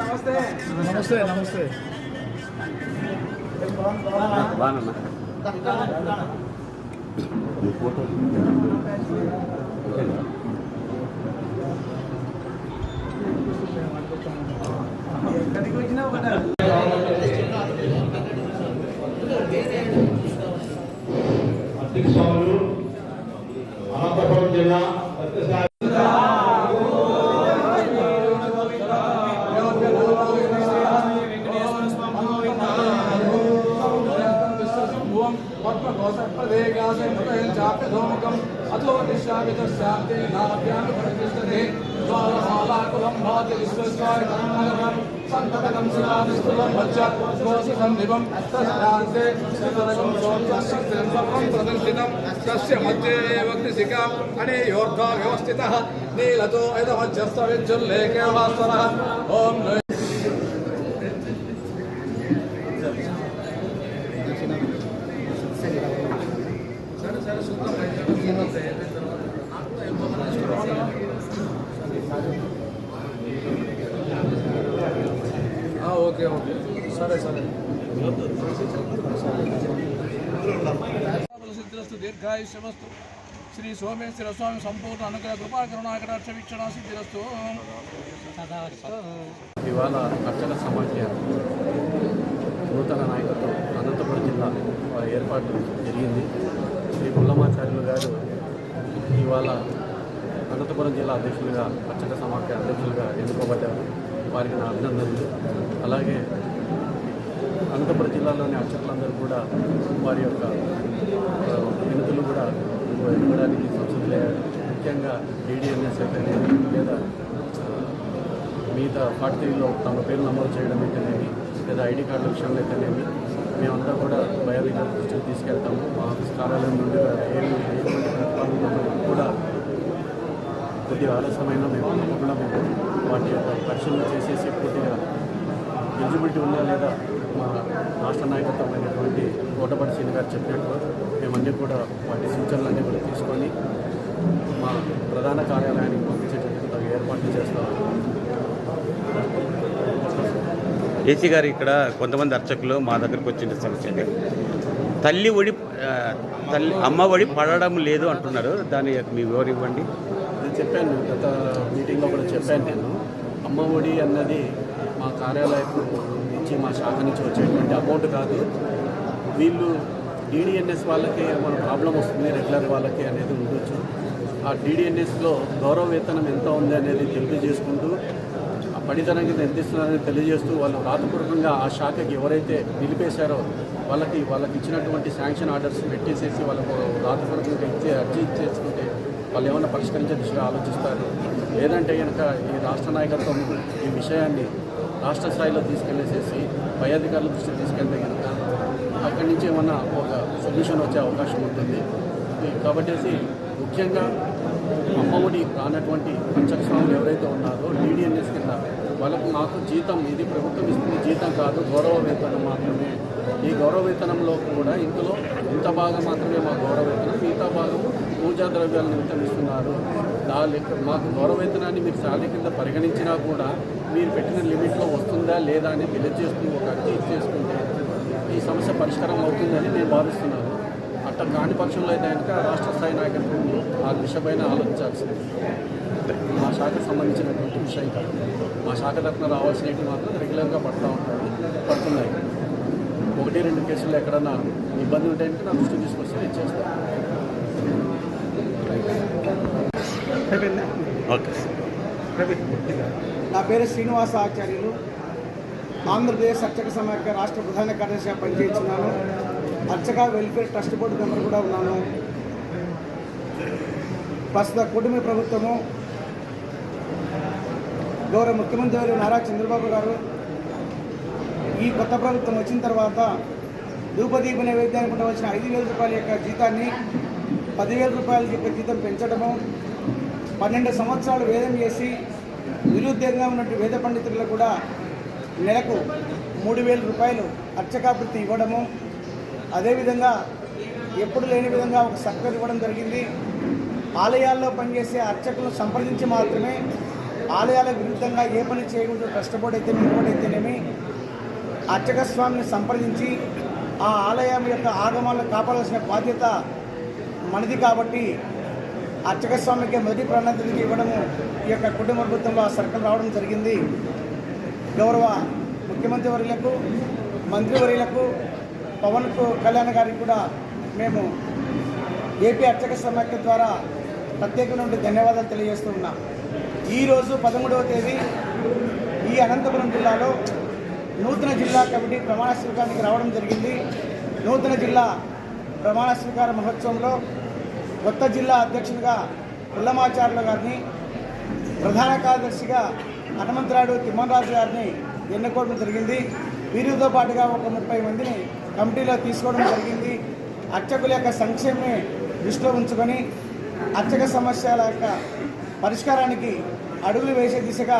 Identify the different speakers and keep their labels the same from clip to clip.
Speaker 1: నమస్తే.
Speaker 2: నమస్తే నమస్తే.
Speaker 1: ఎక్కడికి వచ్చినా ఒకటే
Speaker 3: అధ్యక్షులు అనంతపురం జిల్లా సత్యసాయి
Speaker 2: అతో నిశామితశాంతి నాభ్యామి ప్రతిష్టతే ద్వారమాలాకులం భాతి విశ్వస్వాయ కర్మగరం సంతతకం శిలానిస్తులం వచ్చ గోసుకం నివం తస్యాంతే శతరకం సోత్రశక్తిం సర్వం ప్రదర్శితం తస్య మధ్యే వక్తిశిఖాం అనేయోర్ధా వ్యవస్థితః నీలతో యదమధ్యస్థ విద్యుల్లేఖే వాస్తరः ఓకే ఓకే. సరే సరే. సిద్ధిరస్తు దీర్ఘాయుష్యమస్తు శ్రీ సోమేశ్వర స్వామి సంపూర్ణ అనుగ్రహ కృపా కరుణాకటాక్ష వీక్షణ సిద్ధిరస్తు
Speaker 4: ఇవాళ అర్చన సమాఖ్య నూతన నాయకత్వం అనంతపురం జిల్లా ఏర్పాటు జరిగింది. గారు ఇవాళ అనంతపురం జిల్లా అధ్యక్షులుగా అర్చక సమాఖ్య అధ్యక్షులుగా ఎన్నుకోబడ్డారు. వారికి నా అభినందనలు. అలాగే అనంతపురం జిల్లాలోని అర్చకులందరూ కూడా వారి యొక్క వినతులు కూడా ఇవ్వడానికి సంసిద్ధులయ్యారు. ముఖ్యంగా డీడీఎన్ఎస్ అయితేనేమి లేదా మిగతా పార్టీలో తమ పేరు నమోదు చేయడం అయితేనేమి లేదా ఐడి కార్డుల విషయంలో అయితేనేమి మేమంతా కూడా బయోరిజన్ దృష్టికి తీసుకెళ్తాము. మా ఆఫీస్ కార్యాలయం నుండి కూడా కొద్దిగా ఆలస్యమైన మేము తప్పకుండా మేము వాటి యొక్క పరిశీలన చేసేసి పూర్తిగా ఎలిజిబిలిటీ ఉందా లేదా మా రాష్ట్ర నాయకత్వం అయినటువంటి కోటపడి శ్రీని గారు చెప్పినట్టు మేమన్నీ కూడా వాటి సూచనలన్నీ కూడా తీసుకొని మా ప్రధాన కార్యాలయానికి పంపించేటట్టు ఏర్పాట్లు చేస్తాము.
Speaker 5: ఏసీ గారు ఇక్కడ కొంతమంది అర్చకులు మా దగ్గరకు వచ్చిన సమస్య తల్లి ఒడి తల్లి అమ్మ ఒడి పడడం లేదు అంటున్నారు. దాని యొక్క మీ వివరం ఇవ్వండి.
Speaker 4: నేను చెప్పాను గత మీటింగ్లో కూడా చెప్పాను నేను. అమ్మ ఒడి అన్నది మా కార్యాలయం నుంచి మా శాఖ నుంచి వచ్చేటువంటి అమౌంట్ కాదు. వీళ్ళు డీడీఎన్ఎస్ వాళ్ళకి మన ప్రాబ్లం వస్తుంది రెగ్యులర్ వాళ్ళకి అనేది ఉండొచ్చు. ఆ డీడీఎన్ఎస్లో గౌరవ వేతనం ఎంత ఉంది అనేది తెలియజేసుకుంటూ ఆ నిర్దిస్తున్నారని కింద ఎంత ఇస్తున్నారని తెలియజేస్తూ వాళ్ళు రాతపూర్వకంగా ఆ శాఖకి ఎవరైతే నిలిపేశారో వాళ్ళకి వాళ్ళకి ఇచ్చినటువంటి శాంక్షన్ ఆర్డర్స్ పెట్టేసేసి వాళ్ళకు రాతపూర్వకంగా ఇచ్చే అర్జీ ఇచ్చేసుకుంటే వాళ్ళు ఏమైనా పరిష్కరించే దిశగా ఆలోచిస్తారు? లేదంటే కనుక ఈ రాష్ట్ర నాయకత్వం ఈ విషయాన్ని రాష్ట్ర స్థాయిలో తీసుకెళ్ళేసేసి పై అధికారుల దృష్టికి తీసుకెళ్తే కనుక అక్కడి నుంచి ఏమన్నా ఒక సొల్యూషన్ వచ్చే అవకాశం ఉంటుంది. కాబట్టి ముఖ్యంగా అమ్మఒడి రానటువంటి పంచక స్వాములు ఎవరైతే ఉన్నారో టీడీ వాళ్ళకు నాకు జీతం ఇది ప్రభుత్వం ఇస్తుంది జీతం కాదు గౌరవ వేతనం మాత్రమే. ఈ గౌరవ వేతనంలో కూడా ఇందులో ఇంత భాగం మాత్రమే మా గౌరవ వేతనం మిగతా భాగం పూజా ద్రవ్యాలను నిమిత్తం దాని దా మాకు గౌరవ వేతనాన్ని మీరు శాలరీ కింద పరిగణించినా కూడా మీరు పెట్టిన లిమిట్లో వస్తుందా లేదా అని తెలియజేస్తూ ఒక అర్జీ చేసుకుంటే ఈ సమస్య పరిష్కారం అవుతుందని నేను భావిస్తున్నాను. అట్ట కాని పక్షంలో అయితే కనుక రాష్ట్ర స్థాయి నాయకత్వంలో ఆ దిశపైన ఆలోచించాల్సింది. శాఖకు సంబంధించినటువంటి విషయం కాదు. మా శాఖ తరఫున రావాల్సినవి మాత్రం రెగ్యులర్గా పడుతూ ఉంటాయి పడుతున్నాయి. ఒకటి రెండు కేసుల్లో ఎక్కడన్నా ఇబ్బంది ఉంటే నా దృష్టికి తీసుకొస్తే నేను చేస్తాను
Speaker 5: ఓకే.
Speaker 1: నా పేరు శ్రీనివాస ఆచార్యులు. ఆంధ్రప్రదేశ్ అర్చక సమాఖ్య రాష్ట్ర ప్రధాన కార్యదర్శిగా పనిచేస్తున్నాను. అర్చక వెల్ఫేర్ ట్రస్ట్ బోర్డు మెంబర్ కూడా ఉన్నాను. ప్రస్తుత కుటుంబ ప్రభుత్వము గౌరవ ముఖ్యమంత్రి నారా చంద్రబాబు గారు. ఈ కొత్త ప్రభుత్వం వచ్చిన తర్వాత ధూపదీప నైవేద్యానికి ఉండవలసిన ఐదు వేల రూపాయల యొక్క జీతాన్ని పదివేల రూపాయల యొక్క జీతం పెంచడము పన్నెండు సంవత్సరాలు వేదం చేసి నిరుద్యోగంగా ఉన్నటువంటి వేద పండితులకు కూడా నెలకు మూడు వేల రూపాయలు అర్చకావృత్తి ఇవ్వడము. అదేవిధంగా ఎప్పుడు లేని విధంగా ఒక సర్కర్ ఇవ్వడం జరిగింది. ఆలయాల్లో పనిచేసే అర్చకులను సంప్రదించి మాత్రమే ఆలయాల విరుద్ధంగా ఏ పని చేయకూడదు కష్టపడి అయితే ఇంకోటైతేనేమి అర్చక స్వామిని సంప్రదించి ఆ ఆలయం యొక్క ఆగమాలను కాపాడాల్సిన బాధ్యత మనది కాబట్టి అర్చక స్వామికి మొదటి ప్రాధాన్యతకి ఇవ్వడము ఈ యొక్క కుటుంబ ప్రభుత్వంలో ఆ సర్కల్ రావడం జరిగింది. గౌరవ ముఖ్యమంత్రి వర్యులకు మంత్రివర్యులకు పవన్ కళ్యాణ్ గారికి కూడా మేము ఏపీ అర్చక సమాఖ్య ద్వారా ప్రత్యేకమైన ధన్యవాదాలు తెలియజేస్తూ ఉన్నాం. ఈరోజు పదమూడవ తేదీ ఈ అనంతపురం జిల్లాలో నూతన జిల్లా కమిటీ ప్రమాణ స్వీకారానికి రావడం జరిగింది. నూతన జిల్లా ప్రమాణ స్వీకార మహోత్సవంలో కొత్త జిల్లా అధ్యక్షుడిగా పుల్లమాచార్యుల గారిని ప్రధాన కార్యదర్శిగా హనుమంతరాడు తిమ్మరాజు గారిని ఎన్నుకోవడం జరిగింది. వీరితో పాటుగా ఒక ముప్పై మందిని కమిటీలో తీసుకోవడం జరిగింది. అర్చకుల యొక్క సంక్షేమమే దృష్టిలో ఉంచుకొని అర్చక సమస్యల యొక్క పరిష్కారానికి అడుగులు వేసే దిశగా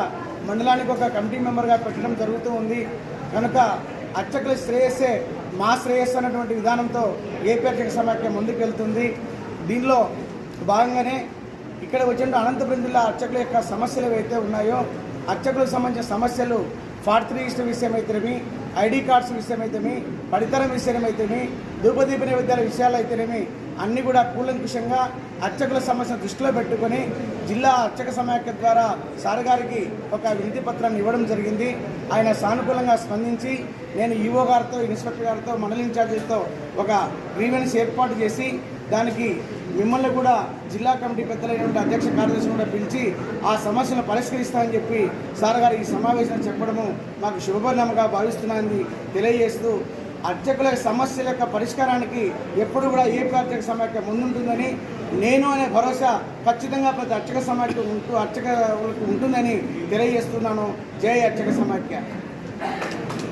Speaker 1: మండలానికి ఒక కమిటీ మెంబర్గా పెట్టడం జరుగుతూ ఉంది. కనుక అర్చకుల శ్రేయస్సే మా శ్రేయస్సు అన్నటువంటి విధానంతో ఏపీ అర్చక సమాఖ్య ముందుకెళ్తుంది. దీనిలో భాగంగానే ఇక్కడ వచ్చిన అనంతపురం జిల్లా అర్చకుల యొక్క సమస్యలు ఏవైతే ఉన్నాయో అర్చకులకు సంబంధించిన సమస్యలు ఫార్ట్ త్రీ ఇష్ట ఐడి కార్డ్స్ విషయమైతేమి పడితరం విషయమైతేమి ధూపదీప నైవేద్యాల విషయాలు అయితేనేమి అన్నీ కూడా కూలంకుషంగా అర్చకుల సమస్య దృష్టిలో పెట్టుకొని జిల్లా అర్చక సమాఖ్య ద్వారా సార్ గారికి ఒక వినతి పత్రాన్ని ఇవ్వడం జరిగింది. ఆయన సానుకూలంగా స్పందించి నేను ఈఓ గారితో ఇన్స్పెక్టర్ గారితో మండలి ఇన్ఛార్జీలతో ఒక గ్రీవెన్స్ ఏర్పాటు చేసి దానికి మిమ్మల్ని కూడా జిల్లా కమిటీ పెద్దలైనటువంటి అధ్యక్ష కార్యదర్శి కూడా పిలిచి ఆ సమస్యను పరిష్కరిస్తామని చెప్పి సార్ గారు ఈ సమావేశం చెప్పడము మాకు శుభపరిణామగా భావిస్తున్నానని తెలియజేస్తూ అర్చకుల సమస్యల యొక్క పరిష్కారానికి ఎప్పుడు కూడా ఏపీ అర్చక సమాఖ్య ముందుంటుందని నేను అనే భరోసా ఖచ్చితంగా ప్రతి అర్చక సమాఖ్య ఉంటూ అర్చకులకు ఉంటుందని తెలియజేస్తున్నాను. జై అర్చక సమాఖ్య.